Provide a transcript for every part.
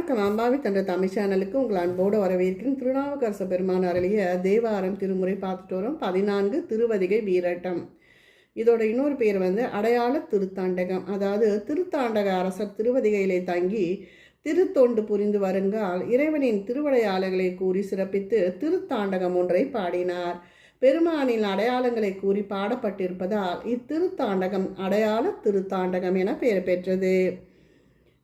வணக்கம். அம்பாவி தன்ற தமிழ் சேனலுக்கு உங்கள் அன்போடு வரவேற்கிறேன். திருநாவுக்கரச பெருமான் அருளிய தேவாரம் திருமுறை பார்த்துட்டு வரோம். பதினான்கு திருவதிகை வீரட்டம். இதோட இன்னொரு பேர் வந்து அடையாள திருத்தாண்டகம். அதாவது திருத்தாண்டக அரசர் திருவதிகையிலே தங்கி திருத்தொண்டு புரிந்து வருங்கால் இறைவனின் திருவடையாளங்களை கூறி சிறப்பித்து திருத்தாண்டகம் ஒன்றை பாடினார். பெருமானின் அடையாளங்களை கூறி பாடப்பட்டிருப்பதால் இத்திருத்தாண்டகம் அடையாள திருத்தாண்டகம் என பெயர் பெற்றது.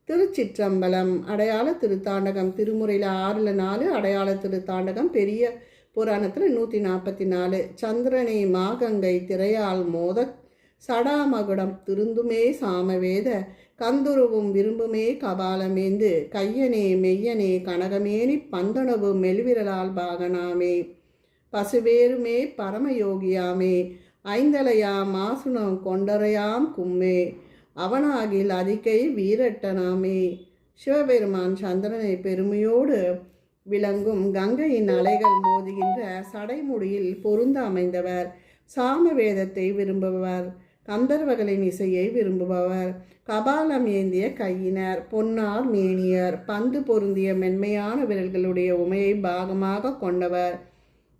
திருச்சிற்றம்பலம் அடையாள திருத்தாண்டகம் திருமுறையில் ஆறில் நாலு அடையாள திருத்தாண்டகம் பெரிய புராணத்தில் நூற்றி நாற்பத்தி நாலு. சந்திரனை மாகங்கை திரையால் மோத சடாமகுடம் திருந்துமே சாமவேத கந்துருவும் விரும்புமே கபாலமேந்து கையனே மெய்யனே கனகமேனி பந்தனவு மெல்விரலால் பாகனாமே. பசுவேருமே பரமயோகியாமே ஐந்தலையாம் மாசுனம் கொண்டரையாம் கும்மே. அவனாகில் அதிக்கை வீரட்டனாமே. சிவபெருமான் சந்திரனை பெருமையோடு விளங்கும் கங்கையின் அலைகள் மோதுகின்ற சடைமுடியில் பொருந்த அமைந்தவர். சாம வேதத்தை விரும்புபவர். கந்தர்வகளின் இசையை விரும்புபவர். கபாலம் ஏந்திய கையினர். பொன்னார் மேனியர். பந்து பொருந்திய மென்மையான விரல்களுடைய உமையை பாகமாக கொண்டவர்.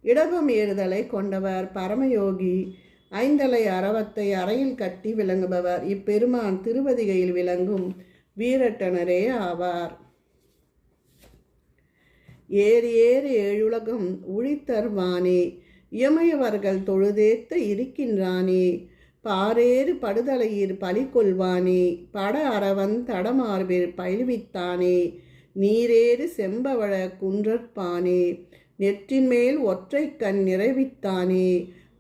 இடபம் ஏறுதலை கொண்டவர். பரமயோகி. ஐந்தலை அரவத்தை அறையில் கட்டி விளங்குபவர். இப்பெருமான் திருவதிகையில் விளங்கும் வீரட்டனரே ஆவார். ஏறு ஏறு ஏழுலகம் உழித்தர்வானே இயமையவர்கள் தொழுதேத்த இருக்கின்றானே பாரேறு படுதலையீர் பழி கொள்வானே பட அரவன் தடமார்பில் பயில்வித்தானே நீரேறு செம்பவள குன்றற்பானே நெற்றின் மேல் ஒற்றை கண் நிறைவித்தானே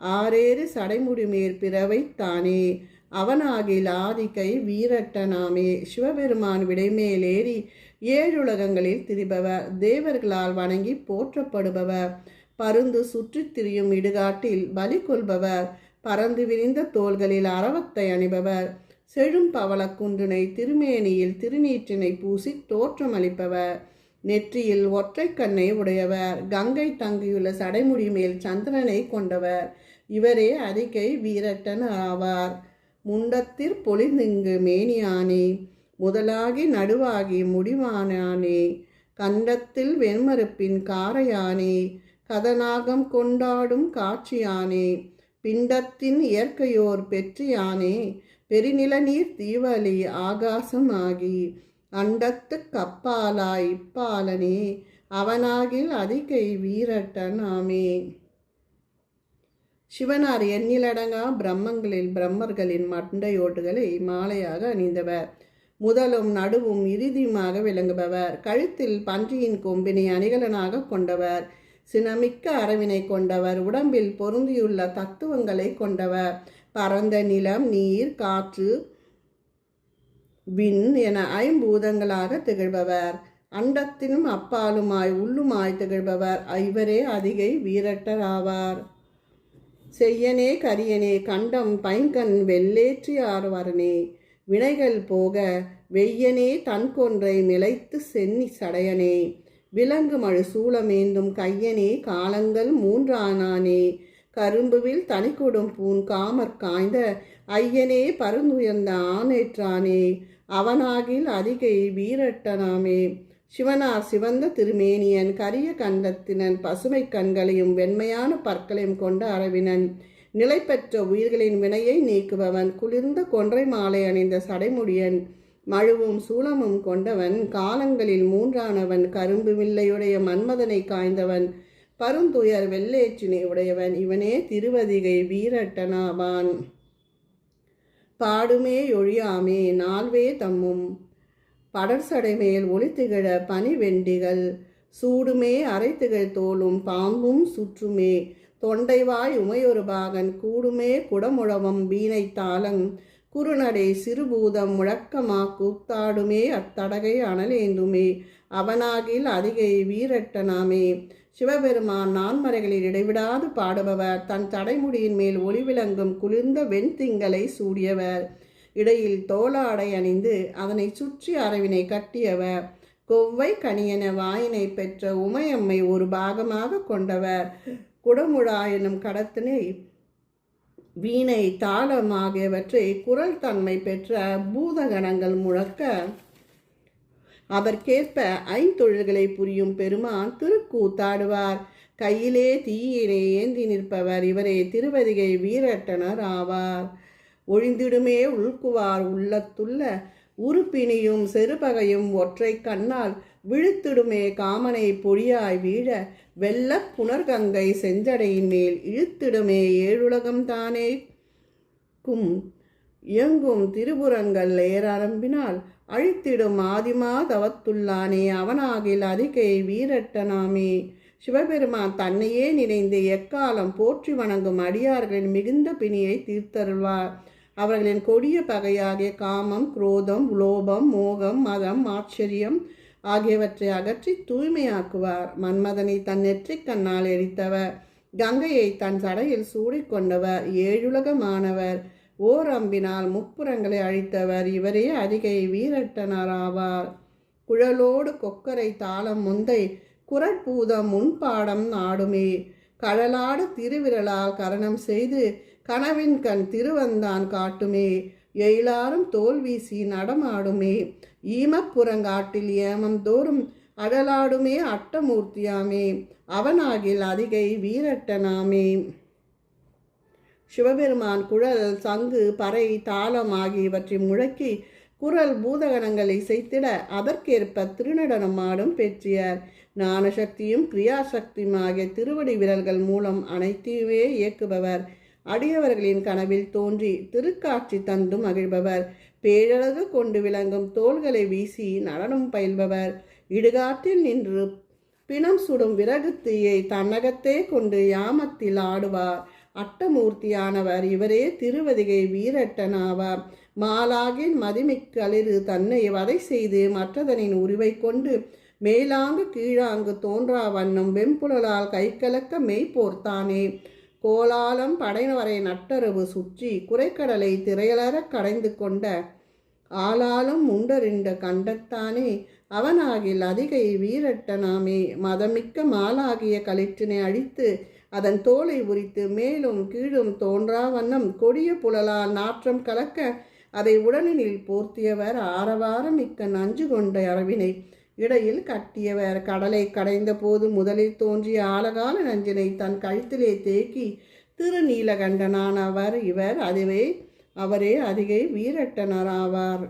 ஆரேறு சடைமுடிமேற் பிறவைத்தானே அவனாகில் ஆதிக்கை வீரட்டனாமே சிவபெருமான் விடைமேலேறி ஏழுலகங்களில் திரிபவர் தேவர்களால் வணங்கி போற்றப்படுபவர் பருந்து சுற்றித் திரியும் இடுகாட்டில் பலி கொள்பவர் பறந்து விரிந்த தோள்களில் அரவத்தை அணிபவர் செழும் பவளக்குன்றினை திருமேனியில் திருநீற்றினை பூசி தோற்றமளிப்பவர் நெற்றியில் ஒற்றை கண்ணை உடையவர். கங்கை தங்கியுள்ள சடைமுடி மேல் சந்திரனை கொண்டவர். இவரே அறிக்கை வீரட்டன் ஆவார். முண்டத்திற் பொழிந்திங்கு மேனியானே முதலாகி நடுவாகி முடிவானானே கண்டத்தில் வெண்மறுப்பின் காரையானே கதநாகம் கொண்டாடும் காட்சியானே பிண்டத்தின் இயற்கையோர் பெற்றியானே பெருநில நீர் தீவலி ஆகாசமாகி அண்டத்து கப்பாலாய் இப்பாலனே அவனாகில் அதிகை வீரட்டன் ஆமே. சிவனார் எண்ணிலடங்கா பிரம்மங்களில் பிரம்மர்களின் மண்டையோட்டுகளை மாலையாக அணிந்தவர். முதலும் நடுவும் இறுதியுமாக விளங்குபவர். கழுத்தில் பன்றியின் கொம்பினை அணிகலனாக கொண்டவர். சினமிக்க அரவினை கொண்டவர். உடம்பில் பொருந்தியுள்ள தத்துவங்களை கொண்டவர். பரந்த நிலம் நீர் காற்று விண் என ஐம்பூதங்களாக திகழ்பவர். அண்டத்திலும் அப்பாலுமாய் உள்ளுமாய் திகழ்பவர். ஐவரே அதிகை வீரட்டராவார். செய்யனே கரியனே கண்டம் பைங்கண் வெள்ளேற்றி ஆறுவரனே வினைகள் போக வெய்யனே தன் கொன்றை நிலைத்து சென்னி சடையனே விலங்கு மழு சூளமேந்தும் கையனே காலங்கள் மூன்றானானே கரும்புவில் தனிக்கொடும் பூன் காமற் காய்ந்த ஐயனே பருந்துயர்ந்த ஆனேற்றானே அவனாகில் அதிகை வீரட்டனாமே சிவனார் சிவந்த திருமேனியன் கரிய கண்டத்தினன் பசுமை கண்களையும் வெண்மையான பற்களையும் கொண்ட அரவினன் நிலை பெற்ற உயிர்களின் வினையை நீக்குபவன் குளிர்ந்த கொன்றை மாலை அணிந்த சடைமுடியன் மழுவும் சூளமும் கொண்டவன் காலங்களில் மூன்றானவன் கரும்பு வில்லையுடைய மன்மதனை காய்ந்தவன் பருந்துயர் வெள்ளேச்சினை உடையவன் இவனே திருவதிகை வீரட்டனாவான். பாடுமே ஒழியாமே நால்வே தம்மும் படர்சடை மேல் ஒளி பனி வெண்டிகள் சூடுமே அரைத்துகள் தோலும் பாம்பும் சுற்றுமே. தொண்டைவாய் உமையொரு பாகன் கூடுமே குடமுழவம் வீணை தாளம் குறுநடை சிறுபூதம் முழக்கமா கூத்தாடுமே அத்தடகை அனலேந்துமே. அவனாகில் அதிகை வீரட்டனாமே சிவபெருமான் நான்மறைகளில் இடைவிடாது பாடுபவர் தன் தடைமுடியின் மேல் ஒளிவிளங்கும் குளிர்ந்த வெண்திங்களை சூடியவர். இடையில் தோளாடை அணிந்து அதனை சுற்றி அரவினை கட்டியவர். கொவ்வை கனியன வாயினை பெற்ற உமையம்மை ஒரு பாகமாக கொண்டவர். குடமுழா எனும் கடத்தினை வீணை தாளம் ஆகியவற்றை குரல் தன்மை பெற்ற பூதகணங்கள் முழக்க அதற்கேற்ப ஐந்தொழில்களை புரியும் பெருமான் திருக்கூத்தாடுவார். கையிலே தீயினை ஏந்தி நிற்பவர். இவரே திருவதிகை வீரட்டனர் ஆவார். ஒழிந்திடுமே உள்குவார் உள்ளத்துள்ள உறுப்பினியும் செருபகையும் ஒற்றை கண்ணால் விழுத்திடுமே காமனை பொழியாய் வீழ வெள்ளப் புனர்கங்கை செஞ்சடையின் மேல் இழுத்திடுமே ஏழுலகம் தானே. கும் இயங்கும் திருபுறங்கள் ஏரம்பினால் அழித்திடும் ஆதிமா தவத்துள்ளானே அவனாகில் அதிகை வீரட்டனாமே சிவபெருமான் தன்னையே நினைந்து எக்காலம் போற்றி வணங்கும் அடியார்களின் மிகுந்த பிணியை தீர்த்தருள்வார். அவர்களின் கொடிய பகையாகிய காமம் குரோதம் லோபம் மோகம் மதம் ஆச்சரியம் ஆகியவற்றை அகற்றி தூய்மையாக்குவார். மன்மதனை தன் நெற்றிக் கண்ணால் எரித்தவர். கங்கையை தன் சடையில் சூடிக்கொண்டவர் ஏழுலகமானவர் ஓர் அம்பினால் முப்புறங்களை அழித்தவர். இவரே அதிகை வீரட்டனராவார் குழலோடு கொக்கரை தாளம் முந்தை குரட்பூதம் முன்பாடம் நாடுமே. கடலாடு திருவிரலால் கரணம் செய்து கனவின் கண் திருவந்தான் காட்டுமே. எயிலாரும் தோல் வீசி நடமாடுமே. ஈமப்புறங்காட்டில் ஏமம் தோறும் அடலாடுமே அட்டமூர்த்தியாமே. அவனாகில் அதிகை வீரட்டனாமே. சிவபெருமான் குழல் சங்கு பறை தாளம் ஆகியவற்றை முழக்கி குரல் பூதகணங்களை இசைத்திட அதற்கேற்ப திருநடனம் ஆடும் பெற்றியார் ஞானசக்தியும் கிரியாசக்தியும் ஆகிய திருவடி விரல்கள் மூலம் அனைத்தையுமே இயக்குபவர். அடியவர்களின் கனவில் தோன்றி திருக்காட்சி தந்து மகிழ்பவர். பேரழகு கொண்டு விளங்கும் தோள்களை வீசி நடனம் பயில்பவர். இடுகாட்டில் நின்று பிணம் சுடும் விறகு தீயை தன்னகத்தே கொண்டு யாமத்தில் ஆடுவார். அட்டமூர்த்தியானவர் இவரே திருவதிகை வீரட்டனாவார். மாலாகின் மதிமிக்களிரு தன்னை வதை செய்து மற்றதனின் உருவை கொண்டு மேலாங்கு கீழாங்கு தோன்றா வண்ணம் வெம்புழலால் கைகலக்க மெய்ப்போர்த்தானே கோலாலம் படைனவரை நட்டரவு சுற்றி குறைக்கடலை திரையலற கடைந்து கொண்ட ஆளாலும் உண்டறிந்த கண்டத்தானே அவனாகில் அதிகை வீரட்டனாமே மதமிக்க மாலாகிய களிற்றினை அழித்து அதன் தோலை உரித்து மேலும் கீழும் தோன்றா வண்ணம் கொடிய புலலால் நாற்றம் கலக்க அதை உடனினில் போர்த்தியவர் ஆரவாரம் மிக்க நஞ்சு கொண்ட அரவினை. இடையில் கட்டியவர் கடலை கடைந்த போது முதலில் தோன்றிய ஆழகால நஞ்சினை தன் கழுத்திலே தேக்கி திருநீலகண்டனானவர் இவர் அதுவே அவரே அதிகை வீரட்டனராவார்.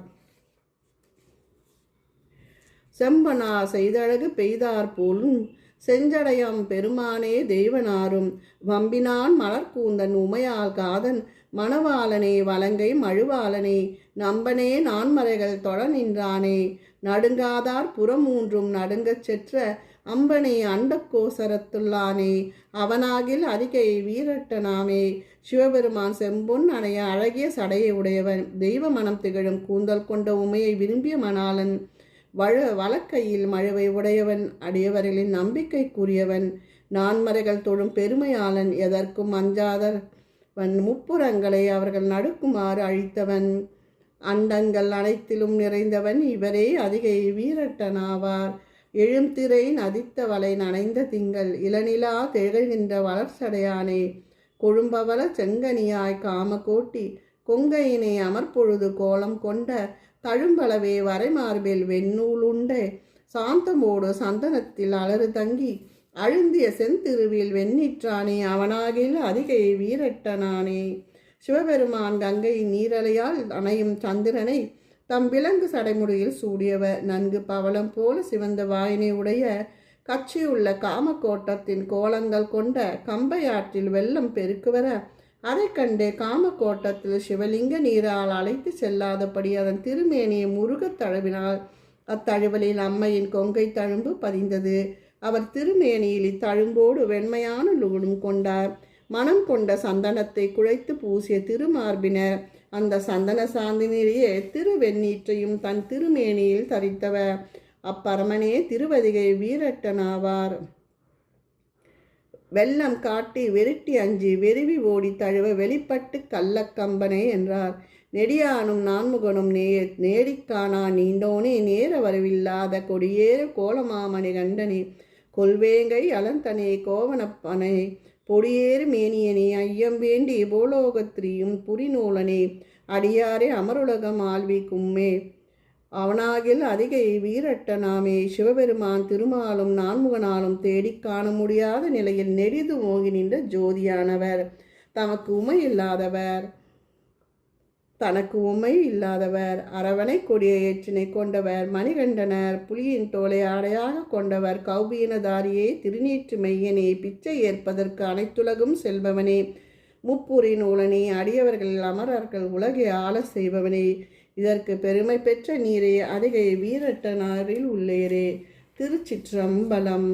செம்பனா செய்தழகு பெய்தார் போலும் செஞ்சடையம் பெருமானே தெய்வனாரும் வம்பினான் மலர்கூந்தன் உமையால் காதன் மணவாளனே வலங்கை மழுவாளனே நம்பனே நான்மறைகள் தொட நின்றானே நடுங்காதார் புறமூன்றும் நடுங்கச் செற்ற அம்பனே அண்டக்கோசரத்துள்ளானே அவனாகில் அதிகை வீரட்டனாமே. சிவபெருமான் செம்பொன் அணைய அழகிய சடையை உடையவன். தெய்வ மனம் திகழும் கூந்தல் கொண்ட உமையை விரும்பிய மணாளன். வழ வழக்கையில் மழவை உடையவன். அடியவர்களின் நம்பிக்கைக்குரியவன். நான்மறைகள் தொழும் பெருமையாளன். எதற்கும் அஞ்சாதர் வன் முப்புறங்களை அவர்கள் நடுக்குமாறு அழித்தவன். அண்டங்கள் அனைத்திலும் நிறைந்தவன் இவரே அதிகை வீரட்டனாவார். எழும்திரை நதித்த வலை நனைந்த திங்கள் இளநிலா திகழ்கின்ற வளர்ச்சடையானே கொழும்பவள செங்கனியாய் காமகோட்டி கொங்கையினை அமர்பொழுது கோலம் கொண்ட தழும்பளவே வரைமார்பில் வெண்ணூலுண்டே சாந்தமோடு சந்தனத்தில் அலறு தங்கி அழுந்திய செந்திருவில் வெண்ணிற்றானே அவனாகில் அதிகை வீரட்டனானே. சிவபெருமான் கங்கை நீரலையால் அணையும் சந்திரனை தம் விலங்கு சடைமுடியில் சூடியவர். நன்கு பவளம் போல சிவந்த வாயினை உடைய கட்சியுள்ள காமக்கோட்டத்தின் கோலங்கள் கொண்ட கம்பையாற்றில் வெள்ளம் பெருக்குவர அதை கண்டு காமக்கோட்டத்தில் சிவலிங்க நீரால் அழைத்து செல்லாதபடி அதன் திருமேனியை முருகத் தழுவினால் அத்தழுவலில் அம்மையின் கொங்கை தழும்பு பதிந்தது. அவர் திருமேனியில் இத்தழும்போடு வெண்மையான லூடும் கொண்டார். மனம் கொண்ட சந்தனத்தை குழைத்து பூசிய திருமார்பினர். அந்த சந்தன சாந்தினிலேயே திருவெண்ணீற்றையும் தன் திருமேனியில் தரித்தவர் அப்பரமனே திருவதிகை வீரட்டனாவார். வெள்ளம் காட்டி வெருட்டி அஞ்சி வெறுவி ஓடி தழுவ வெளிப்பட்டு கள்ளக்கம்பனை என்றார். நெடியானும் நான்முகனும் நே நேடிக்கானா நீண்டோனே நேர வரவில்லாத கொடியேறு கோலமாமணி கண்டனே. கொல்வேங்கை அலந்தனே கோவனப்பனை பொடியேறு மேனியனே ஐயம் வேண்டி போலோகத்திரியும் புரிநூலனே அடியாரே அமருலகம் ஆழ்வி கும்மே அவனாகில் அதிகை வீரட்ட நாமே சிவபெருமான் திருமாலும் நான்முகனாலும் தேடிக் காண முடியாத நிலையில் நெடிது ஓங்கி நின்ற ஜோதியானவர். தமக்கு உமை இல்லாதவர். தனக்கு உமை இல்லாதவர் அரவணை கொடிய ஏற்றினை கொண்டவர் மணிகண்டனர் புலியின் தோலை ஆடையாக கொண்டவர் கௌபீனதாரியே திருநீற்று மையனே பிச்சை ஏற்பதற்கு அனைத்துலகும் செல்பவனே. முப்புரி நூலனே அடியவர்கள் அமரர்கள் உலகை ஆள செய்பவனே. இதற்கு பெருமை பெற்ற நீரே அதிகை வீரட்டனாரில் உள்ளேரே திருச்சிற்றம்பலம்.